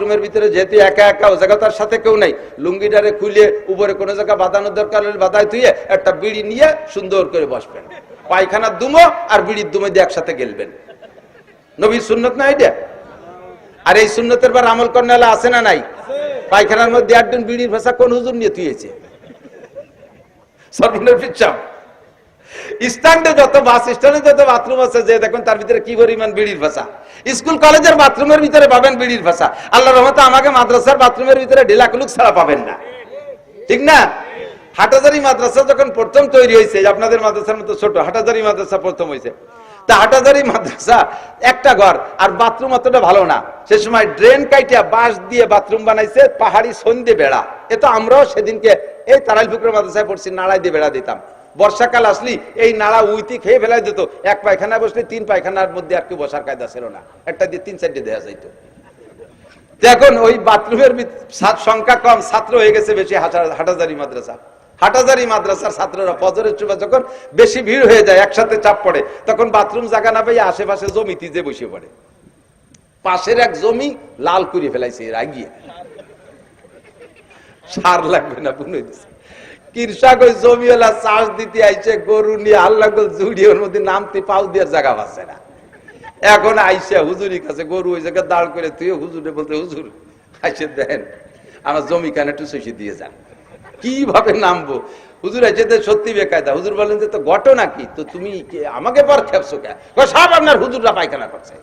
বাথরুমের ভিতরে যেহেতু একা একা ও জায়গা তার সাথে কেউ নাই, লুঙ্গিটারে খুলে উপরে কোনো জায়গা বাঁধানোর দরকার হলে বাধায় তুইয়ে একটা বিড়ি নিয়ে সুন্দর করে বসবেন। পায়খানার দুমো আর বিড়ির দুমো দিয়ে একসাথে গেলবেন। নবীর সুন্নত না এটা? আর এই সুন্নতের বার আমল কর্নালে আছে না নাই? পায়খানার মধ্যে একজন বিড়ির ভাষা কোন হুজুর নিয়ে তুইয়েছে সর্বনের পিচ্ছাপ স্ট্যান্ডে যত বাস, স্ট্যান্ডে যত বাথরুম আছে, যে দেখুন তার ভিতরে কি পরিমাণ বিড়ির ভাষা। স্কুল, কলেজের বাথরুমের ভিতরে পাবেন বিড়ির ভাষা। আল্লাহ রহমতে আমাকে মাদ্রাসার বাথরুমের ভিতরে ঢিলাকুলুক ছাড়া পাবেন না। ঠিক না? হাটাজারি মাদ্রাসা যখন প্রথম তৈরি হয়েছে, আপনাদের মাদ্রাসার মতো ছোট, হাটাজারি মাদ্রাসা প্রথম হয়েছে। তা হাটাজারি মাদ্রাসা একটা ঘর, আর বাথরুম অতটা ভালো না। সে সময় ড্রেন কাইটিয়া বাঁশ দিয়ে বাথরুম বানাইছে, পাহাড়ি সন্ধে বেড়া। এ তো আমরাও সেদিনকে এই তারাইল ফুকরের মাদ্রাসায় পড়ছি, নাড়াই দিয়ে বেড়া দিতাম। বর্ষাকাল আসলি, এই নাড়া উইতি খেয়ে ফেলাই দিত। এক পায়খানায় বসলে, তিন পায়খানার মধ্যে আর কি বসার কায়দা ছিল না। একটা দিয়ে তিন, চারটে দেওয়া যাইতো। এখন ওই বাথরুমের সংখ্যা কম, ছাত্র হয়ে গেছে বেশি হাটাজারি মাদ্রাসা। হাটাজারি মাদ্রাসার ছাত্ররা ফজরের চুবা যখন বেশি ভিড় হয়ে যায়, একসাথে চাপ পড়ে, তখন বাথরুম জায়গা না পেয়ে আশেপাশে জমিতে যে বসে পড়ে। পাশের এক জমি লাল করে ফেলাইছে রাগিয়ে সার লাগবে না বুনে দিছে। কৃষক ওই জমিওয়ালা চাষ দিতে আইছে, গরু নিয়ে আল্লাহ ওর মধ্যে নামতে জায়গা পাচ্ছে না। এখন আইসা কাছে, গরু ওই জায়গায় দাঁড় করে তুই হুজুরে বলতে, হুজুর, আইসে দেন, আমার জমি কানে দিয়ে যান। কীভাবে নামবো? হুজুর আইসে তো সত্যি বেকায়দা। হুজুর বলেন যে, তো ঘটনা কি? তো তুমি আমাকে পর খেপছো কে সব আপনার হুজুররা পায়খানা করছে।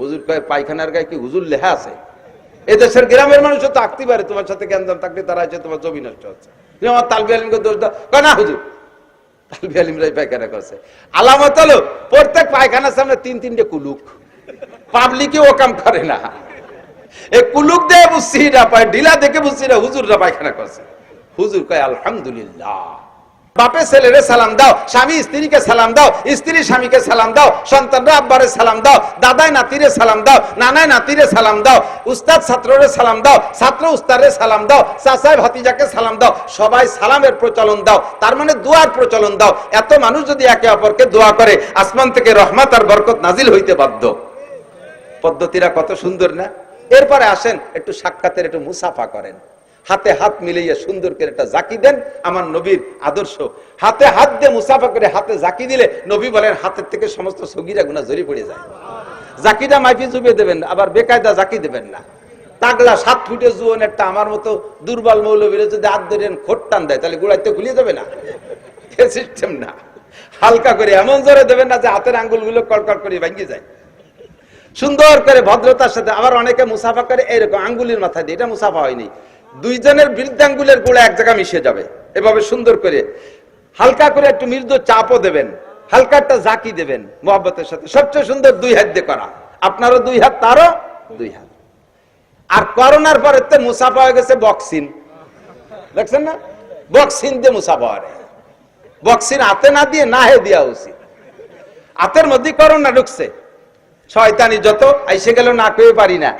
হুজুর পায়খানার গায়ে কি হুজুর লেখা আছে? এদেশের গ্রামের মানুষও তো আঁকতে পারে, তোমার সাথে জ্ঞান থাকলে তারা আছে তোমার জমি নষ্ট হচ্ছে। তুমি আমার তালবি আলিমকে দোষ দাও। না, হুজুর। তালবি আলিমরাই পায়খানা করছে। আলামত হলো, প্রত্যেক পায়খানার সামনে তিন, তিনটে কুলুক। পাবলিকে ও কাম করে না। এ কুলুক দিয়ে বুঝছি না, পায় ঢিলা দেখে বুঝছি না, হুজুররা পায়খানা করছে। হুজুর কয়, আলহামদুলিল্লাহ। বাপে ছেলেরে সালাম দাও, স্বামী স্ত্রীকে সালাম দাও, স্ত্রী স্বামীকে সালাম দাও, সন্তানরা আব্বারে সালাম দাও, দাদাই নাতিরে সালাম দাও নানায় নাতিরে সালাম দাও, উস্তাদ ছাত্ররে সালাম দাও, ছাত্র উস্তাদরে সালাম দাও, চাচাই ভাতিজাকে সালাম দাও, সবাই সালামের প্রচলন দাও, তার মানে দোয়ার প্রচলন দাও। এত মানুষ যদি একে অপরকে দোয়া করে, আসমান থেকে রহমত আর বরকত নাজিল হইতে বাধ্য। পদ্ধতিরা কত সুন্দর না? এরপরে আসেন, একটু সাক্ষাতের, একটু মুসাফা করেন। হাতে হাত মিলিয়ে সুন্দর করে একটা জাকি দেন আমার নবীর আদর্শ। হাতে হাত দিয়ে মুসাফা করে হাতে জাকি দিলে নবী বলেন, হাতের থেকে সমস্ত সগিরা গুণা জড়ি পড়ে যায়। জাকিটা মাইফি চুপিয়ে দেবেন, আবার বেকায়দা জাকি দেবেন না। তাগলা সাত ফুটে জুয়ন একটা আমার মতো দুর্বল মৌলবীর যদি হাত ধরেন, খোট টান দেয়, তাহলে গুড়াইতে খুলিয়ে যাবে না। সিস্টেম না। হালকা করে এমন জোরে দেবেন না যে হাতের আঙ্গুলগুলো কড়কড় করে ভেঙে যায়। সুন্দর করে ভদ্রতার সাথে আবার অনেকে মুসাফা করে, এরকম আঙ্গুলির মাথা দিয়ে, এটা মুসাফা হয়নি। দুইজনের বৃদ্ধাঙ্গুলের গোড়া এক জায়গায় মিশে যাবে। এভাবে সুন্দর করে, হালকা করে একটু মৃদু চাপও দেবেন, হালকা একটা জাকি দেবেন মোহাম্মতের সাথে। সবচেয়ে সুন্দর দুই হাত দিয়ে করা। আপনারও দুই হাত, তারও দুই হাত। আর করোনার পরে তো মুসাফা হয়ে গেছে বক্সিন দেখছেন না? বক্সিন দিয়ে মুসাফা হয় বক্সিন হাতে না দিয়ে না হে দেওয়া উচিত। হাতের মধ্যে করোনা ঢুকছে। শয়তানি যত, আইসে গেল না কয়ে পারি না।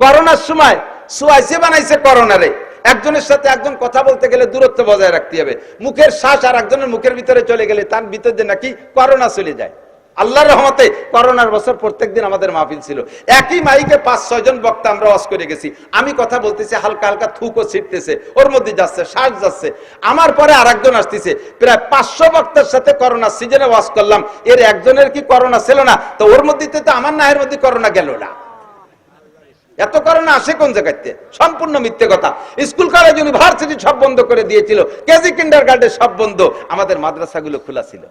করোনার সময় সুয়াইসে বানাইছে করোনারে। একজনের সাথে একজন কথা বলতে গেলে দূরত্ব বজায় রাখতে হবে। মুখের শ্বাস আর একজনের মুখের ভিতরে চলে গেলে তার ভিতরে নাকি করোনা চলে যায়। আল্লাহর রহমতে করোনার বছর প্রত্যেকদিন আমাদের মাহফিল ছিল। একই মাইকে পাঁচ, ছয় জন বক্তা আমরা ওয়াজ করে গেছি। আমি কথা বলতেছি, হালকা হালকা থুকও ছিটতেছে, ওর মধ্যে যাচ্ছে, শ্বাস যাচ্ছে। আমার পরে আর একজন আসতেছে, প্রায় পাঁচশো বক্তার সাথে করোনা সিজনে ওয়াজ করলাম। এর একজনের কি করোনা ছিল না? তো ওর মধ্যে তো আমার নাহের মধ্যে করোনা গেল না। এত করোনা আসে কোন জায়গাতে সম্পূর্ণ মিথ্যে কথা। স্কুল কলেজ ইউনিভার্সিটি সব বন্ধ করে দিয়েছিল। কেজি কিন্ডার গার্ডেন সব বন্ধ। আমাদের মাদ্রাসাগুলো খোলা ছিল।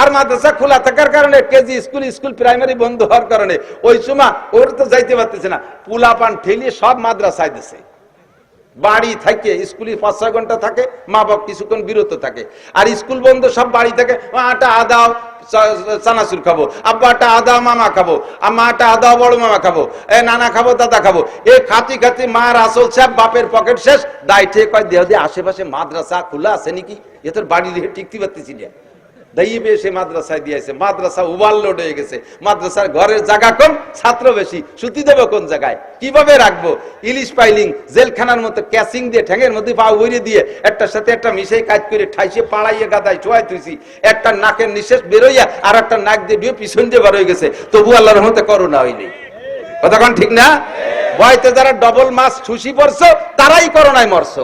আর মাদ্রাসা খোলা থাকার কারণে কেজি স্কুল স্কুল প্রাইমারি বন্ধ হওয়ার কারণে ওই সময় ওর তো যাইতে পারতেছে না। পুলা পান ঠেলিয়ে সব মাদ্রাসায় দিছে। বাড়ি থাকে, স্কুলে পাঁচ, ছয় ঘণ্টা থাকে মা বাপ কিছুক্ষণ বিরত থাকে। আর স্কুল বন্ধ, সব বাড়ি থাকে। আটা আদাও চানাচুর খাব। আব্বা একটা আদা, মামা খাব। আম্মা একটা আদা, বড় মামা খাব। এ, নানা খাব, দাদা খাব। এ খাতি খাতি মার আসল সাহেব, বাপের পকেট শেষ। দায় ঠিক কয়, দেহ দিয়ে আশেপাশে মাদ্রাসা খোলা আছে নাকি? এ তোর বাড়ি দিয়ে টিকতে পারতেছি না। মাদ্রাসায় দিয়েছে মাদ্রাসা হয়ে গেছে। মাদ্রাসার ঘরের জায়গা কম, ছাত্র বেশি। সুতি দেবো কোন জায়গায়? কীভাবে রাখব? ইলিশ পাইলিং, জেলখানার মতো দিয়ে মধ্যে পা উড়িয়ে দিয়ে সাথে একটা মিশাই কাজ করে ঠাইসে পাড়াইয়ে গাদায় চোয়াই তুইছি একটা নাকের নিঃশ্বাস বেরোইয়া আর একটা নাক দিয়ে পিছন দিয়ে বার হয়ে গেছে। তবু আল্লাহর মতে করোনা হয়নি। কতক্ষণ ঠিক না? ভয়তে যারা ডবল মাছ ছুসি পড়ছো তারাই করোনায় মরছো।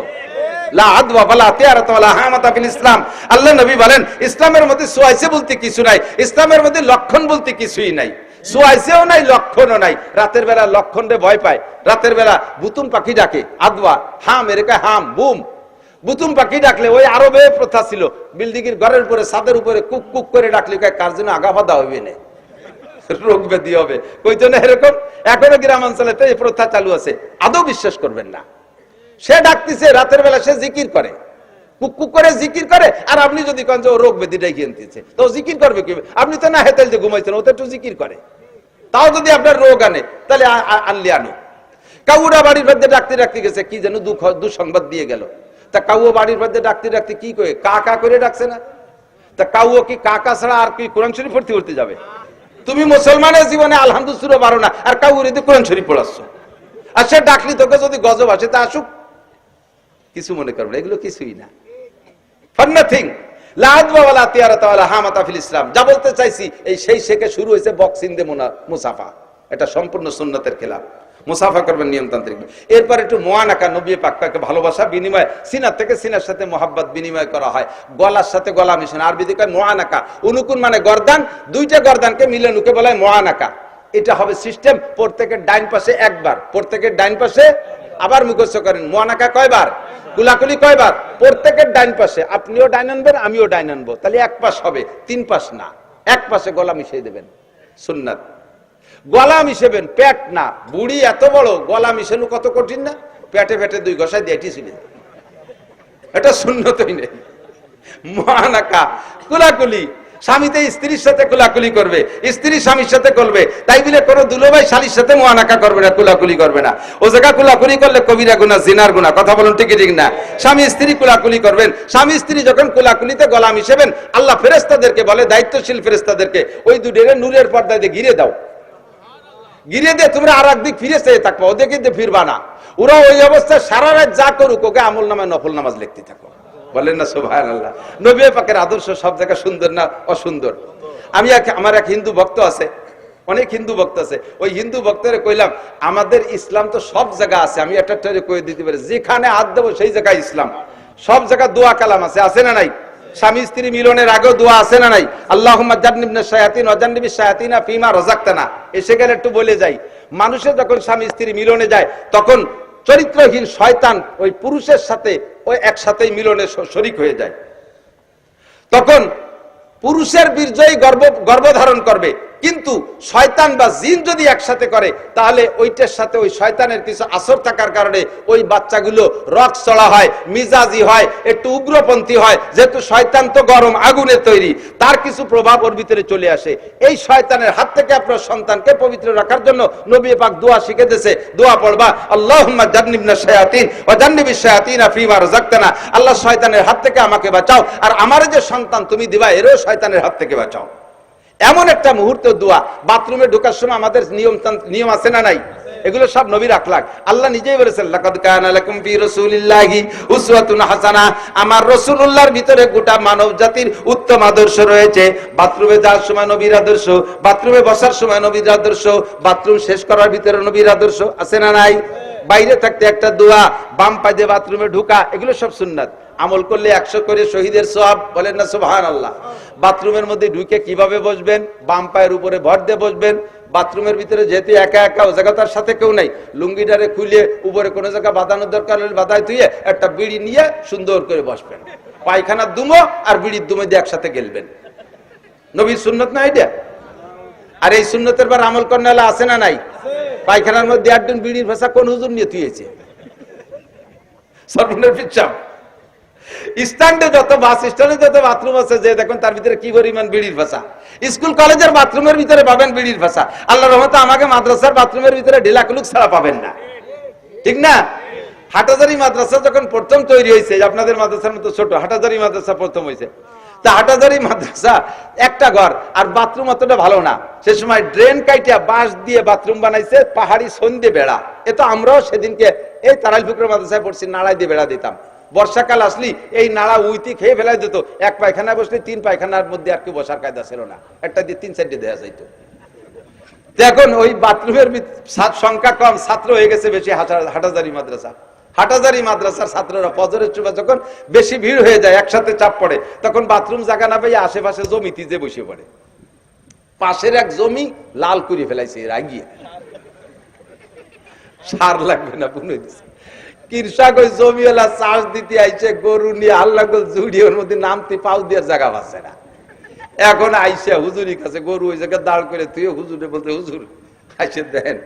আল্লাহ নবী বলেন, ইসলামের মধ্যে সোয়াইছে বলতে কিছু নাই, ইসলামের মধ্যে লক্ষণ বলতে কিছুই নাই। সোয়াইছেও নাই, লক্ষণও নাই। রাতের বেলা লক্ষণ রে ভয় পায়। রাতের বেলা বুতুন পাখি ডাকে, আদওয়া, হাম এরকা হাম, বুম। বুতুম পাখি ডাকলে ওই আরবে প্রথা ছিল। বিল্ডিং এর ঘরের উপরে, ছাদের উপরে কুক কুক করে ডাকলে কার জন্য আগা বাধা হইবে না? রোগ ব্যাধি হবে। কইতো জন্য এরকম? এখনও গ্রামাঞ্চলে এই প্রথা চালু আছে। আদৌ বিশ্বাস করবেন না। সে ডাকতেছে, রাতের বেলা সে জিকির করে। কুক কুক করে জিকির করে, আর আপনি যদি কন যে ও রোগ ডাকি আনতেছে, তো জিকির করবে কি? আপনি তো না হেতেল যে ঘুমাইছেন, ও তো একটু জিকির করে। তাও যদি আপনার রোগ আনে, তাহলে আনলে আনো। কাউরা বাড়ির মধ্যে ডাকতে ডাকতে গেছে, কি যেন দুঃখ, দুঃসংবাদ দিয়ে গেল। তা কাউ বাড়ির মধ্যে ডাকতে ডাকতে কি করে কা কা করে ডাকছে না? তা কাউ কি কাকা ছাড়া আর কি কোরআন শরীফ ভর্তি করতে যাবে? তুমি মুসলমানের জীবনে আলহামদুসুরও পারো না, আর কাউ কোরআন শরীফ পড়াচ্ছ। আর সে ডাকলি তোকে যদি গজব আসে, তা আসুক। কিছু মনে করবে এগুলো কিছুই না। ফর নাথিং ইসলাম। যা বলতে চাইছি, এই সেই শেখে শুরু হয়েছে বক্সিং দে মুসাফা। এটা সম্পূর্ণ সুন্নতের খেলাফ মুসাফা করবেন নিয়মতান্ত্রিক এরপর একটু মোয়ানাকা নবী ভালোবাসা, বিনিময় থেকে সিনার সাথে মোহাব্বত বিনিময় করা হয়। গলার সাথে গলা মিশন। আরবি দিকে মোয়ানাকা অনুকুন মানে গর্দান। দুইটা গর্দানকে মিলে নুকে বলা হয় মোয়ানাকা এটা হবে সিস্টেম প্রত্যেকের ডাইন পাশে একবার। প্রত্যেকের ডাইন পাশে আবার মুখস্থ করেন, মোয়ানাকা কয়বার? কুলাকুলি কয়বার? প্রত্যেকের ডাইন পাশে। আপনিও ডাইন আনবেন, আমিও ডাইন আনব। তাহলে এক পাশ হবে, তিন পাশ না। এক পাশে গলা মিশিয়ে দেবেন। সুন্নাত। গলা মিশেবেন, পেট না। বুড়ি এত বড়, গলা মিশানো কত কঠিন না? পেটে পেটে দুই গসায় দিয়ে ছিল এটা শূন্যতই নেই। মহানাকা কুলাকুলি স্বামীতে স্ত্রীর সাথে কুলাকুলি করবে, স্ত্রী স্বামীর সাথে করবে, তাই বলে কোনো দুলোভাই শালির সাথে মহানাকা করবে না কুলাকুলি করবে না। ও জায়গা কুলাকুলি করলে কবিরা গুণা জিনার গুণা কথা বলুন ঠিক ঠিক না। স্বামী স্ত্রী কুলাকুলি করবেন, স্বামী স্ত্রী যখন কোলাকুলিতে গলা মিশেবেন আল্লাহ ফেরেস্তাদেরকে বলে, দায়িত্বশীল ফেরেস্তাদেরকে ওই দুটের নূরের পর্দায় দিয়ে ঘিরে দাও। গিরে দিয়ে তোমরা আর একদিক ফিরে চেয়ে থাকব, ওদেরকে ফিরবা না। ওরা ওই অবস্থায় সারা রাত যা করুক, ওকে আমল নামায় নফল নামাজ লিখতে থাকো। বলেন না সোভান আল্লাহ নবী পাকের আদর্শ সব জায়গায় সুন্দর না অসুন্দর? আমি এক, আমার এক হিন্দু ভক্ত আছে, অনেক হিন্দু ভক্ত আছে। ওই হিন্দু ভক্তরে কইলাম, আমাদের ইসলাম তো সব জায়গা আছে। আমি একটা কয়ে দিতে পারি, যেখানে হাত দেবো সেই জায়গায় ইসলাম। সব জায়গায় দোয়া কালাম আছে আছে না নাই? স্বামী স্ত্রী মিলনের আগেও দোয়া আছে না নাই? আল্লাহ ফিমা রজাক্তানা এসে গেলে একটু বলে যাই। মানুষের যখন স্বামী স্ত্রী মিলনে যায়, তখন চরিত্রহীন শয়তান ওই পুরুষের সাথে, ওই একসাথে মিলনে শরিক হয়ে যায়। তখন পুরুষের বীর্যই গর্ভ গর্ভধারণ করবে। কিন্তু শয়তান বা জিন যদি একসাথে করে, তাহলে ওইটার সাথে ওই শয়তানের কিছু আসর থাকার কারণে ওই বাচ্চাগুলো রক চড়া হয়, মিজাজি হয়, একটু উগ্রপন্থী হয়, যেহেতু শয়তান তো গরম আগুনের তৈরি, তার কিছু প্রভাব ওর ভিতরে চলে আসে। এই শয়তানের হাত থেকে আপনার সন্তানকে পবিত্র রাখার জন্য নবী পাক দোয়া শিখে দিয়েছে। দোয়া পড়বা আল্লাহ জান্নিবনা শায়াতিন ওয়া জান্নিবিশ শায়াতিনা ফিমা রাযাকতানা। আল্লাহ শয়তানের হাত থেকে আমাকে বাঁচাও, আর আমার যে সন্তান তুমি দিবা, এরও শয়তানের হাত থেকে বাঁচাও। এমন একটা মুহূর্ত দোয়া, বাথরুমে ঢোকার সময় আমাদের নিয়ম নিয়ম আছে না নাই? এগুলো সব নবীর আখলাক। আল্লাহ নিজেই বলেছেন, লাকাদ কানা লাকুম ফি রাসূলিল্লাহি উসওয়াতুন হাসানা। আমার রাসূলুল্লাহর ভিতরে গোটা মানব জাতির উত্তম আদর্শ রয়েছে। বাথরুমে যাওয়ার সময় নবীর আদর্শ, বাথরুমে বসার সময় নবীর আদর্শ, বাথরুম শেষ করার ভিতরে নবীর আদর্শ আছে না নাই? বাইরে থাকতে একটা দোয়া, বাম পায়ে বাথরুমে ঢুকা, এগুলো সব সুন্নাত। আমল করলে একশো করে শহীদের সব বলেন না সুবহান আল্লাহ বাথরুমের মধ্যে ঢুকে কীভাবে বসবেন? বাম পায়ের উপরে ভর দিয়ে বসবেন। বাথরুমের ভিতরে যেহেতু একা একা, ও জায়গা তার সাথে কেউ নাই, লুঙ্গিটারে খুলে উপরে কোনো জায়গা বাঁধানোর দরকার হলে বাধায় তুইয়ে একটা বিড়ি নিয়ে সুন্দর করে বসবেন। পায়খানার দুমো আর বিড়ির দুমো দিয়ে একসাথে গেলবেন। নবীর সুন্নত না এটা আর এই সুন্নতের বার আমল করলে আছে না নাই? পায়খানার মধ্যে একজন বিড়ির ভাষা কোন হুজুর নিয়ে তুইয়েছে সর্বনের পিচ্ছাম স্ট্যান্ডে যত বাস স্ট্যান্ডে যত বাথরুম আছে, যে দেখুন তার ভিতরে কি পরিমাণ বিড়ির ভাষা। স্কুল কলেজের বাথরুমের ভিতরে পাবেন বিড়ির ভাষা। আল্লাহ রহমতে আমাকে মাদ্রাসার বাথরুমের ভিতরে ঢিলাকুলুক ছাড়া পাবেন না। ঠিক না? হাটাজারি মাদ্রাসা যখন প্রথম তৈরি হয়েছে আপনাদের মাদ্রাসার মতো ছোট, হাটাজারি মাদ্রাসা প্রথম হয়েছে। তা হাটাজারি মাদ্রাসা একটা ঘর, আর বাথরুম অতটা ভালো না। সে সময় ড্রেন কাইটা বাঁশ দিয়ে বাথরুম বানাইছে, পাহাড়ি সন্ধে বেড়া। এ তো আমরাও সেদিনকে এই তারাইল ফুকর মাদ্রাসায় পড়ছি, নাড়াই দিয়ে বেড়া দিতাম। বর্ষাকাল আসলি, এই নাড়া উইতি খেয়ে ফেলাই দিত। এক পায়খানায় বসলে, তিন পায়খানার মধ্যে আর কেউ বসার কায়দা ছিল না। একটা দিয়ে তিন সাইডে দেওয়া যাইতো। এখন ওই বাথরুমের সংখ্যা কম, ছাত্র হয়ে গেছে বেশি হাটাজারি মাদ্রাসা। হাটাজারি মাদ্রাসার ছাত্ররা ফজরের সময় যখন বেশি ভিড় হয়ে যায়, একসাথে চাপ পড়ে, তখন বাথরুম জায়গা না পেয়ে আশেপাশে জমিতে যে বসে পড়ে। পাশের এক জমি লাল করে ফেলাইছে, রাগিয়ে। সার লাগবে না বুনে জমিওয়ালা দিতে আইছে, গরু নিয়ে আল্লাহ গোল জুড়ি মধ্যে নামতে দিয়ে জায়গা না। এখন আইসা হুজুরি কাছে, গরু ওই জায়গায় দাঁড় করে তুই হুজুরে বলতে, হুজুর, আইসে দেন,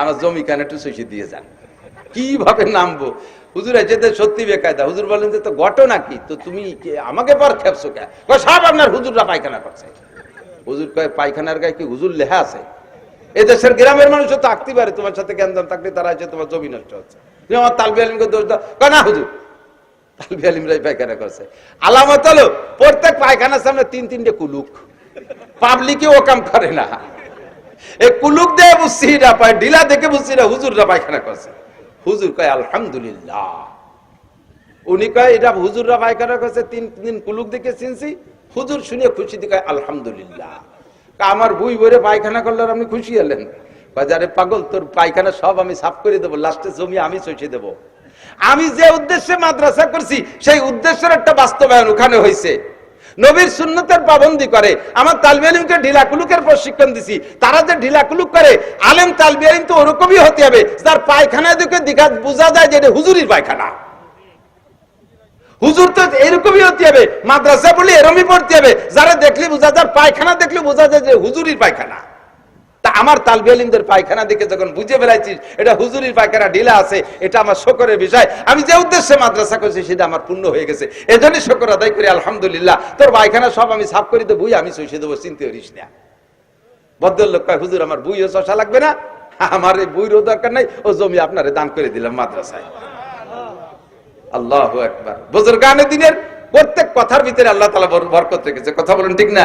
আমার জমি কানে একটু শৈশে দিয়ে যান। কীভাবে নামবো? হুজুর আছে তো সত্যি বেকায়দা, হুজুর বলেন যে, তো ঘটনা কি? তো তুমি আমাকে পর খেপছো কে সব আপনার হুজুররা পায়খানা করছে। হুজুর কয়, পায়খানার গায়ে কি হুজুর লেখা আছে? এই দেশের গ্রামের মানুষ তো থাকতে পারে, তোমার সাথে জ্ঞান দাম থাকলে তারা আছে, তোমার জমি নষ্ট হচ্ছে। তুমি আমার তালবি আলিমকে দোষ দাও। না, হুজুর, তালবি আলিমরাই পায়খানা করছে। আলামত হলো, প্রত্যেক পায়খানার সামনে তিন তিনটে কুলুক। পাবলিকে ও কাম করে না। এই কুলুক দিয়ে বুঝছি না পায়, ঢিলা দেখে বুঝছি না হুজুররা পায়খানা করছে। হুজুর কয়, আলহামদুলিল্লাহ। উনি কয়, এটা হুজুররা পায়খানা করছে, তিন দিন কুলুক দেখে চিনছি। হুজুর শুনে খুশি দিকে আলহামদুলিল্লাহ। আমার বুই বইরে পায়খানা করলে আপনি খুশি হলেন বাজারে পাগল, তোর পায়খানা সব আমি সাফ করে দেবো, লাস্টে জমি আমি চষে দেবো। আমি যে উদ্দেশ্যে মাদ্রাসা করছি, সেই উদ্দেশ্যের একটা বাস্তবায়ন ওখানে হয়েছে। নবীর সুন্নতের পাবন্দি করে, আমার তালবি আলিমকে ঢিলাকুলুকের প্রশিক্ষণ দিছি, তারা যে ঢিলাকুলুক করে, আলেম তালবি আলিম তো ওরকমই হতে হবে, যার পায়খানা দেখে দেখা বোঝা যায় যে এটা হুজুরির পায়খানা। হুজুর তো এরকমই হতে হবে, মাদ্রাসা বলে এরমই পড়তে হবে, যারা দেখলে বোঝা যায়, পায়খানা দেখলে বোঝা যায় যে হুজুরির পায়খানা। তা আমার তালবি আলিমদের পায়খানা দেখে যখন বুঝে ফেলাইছিস, এটা হুজুরির পায়খানা, ঢিলা আছে, এটা আমার শকরের বিষয়। আমি যে উদ্দেশ্যে মাদ্রাসা করছি, সেটা আমার পূর্ণ হয়ে গেছে। এজন্যই শকর আদায় করি, আলহামদুলিল্লাহ। তোর পায়খানা সব আমি সাফ করে দেবো আমি সইসে দেবো, চিনতে করিস না। ভদ্রলোক কয়, হুজুর, আমার বইও চষা লাগবে না। আমার এই বইরও দরকার নাই। ও জমি আপনারে দান করে দিলাম মাদ্রাসায়। আল্লাহ একবার বুজুর্গানে দিনের প্রত্যেক কথার ভিতরে আল্লাহ তালা বরকত রেখেছে। কথা বলেন ঠিক না?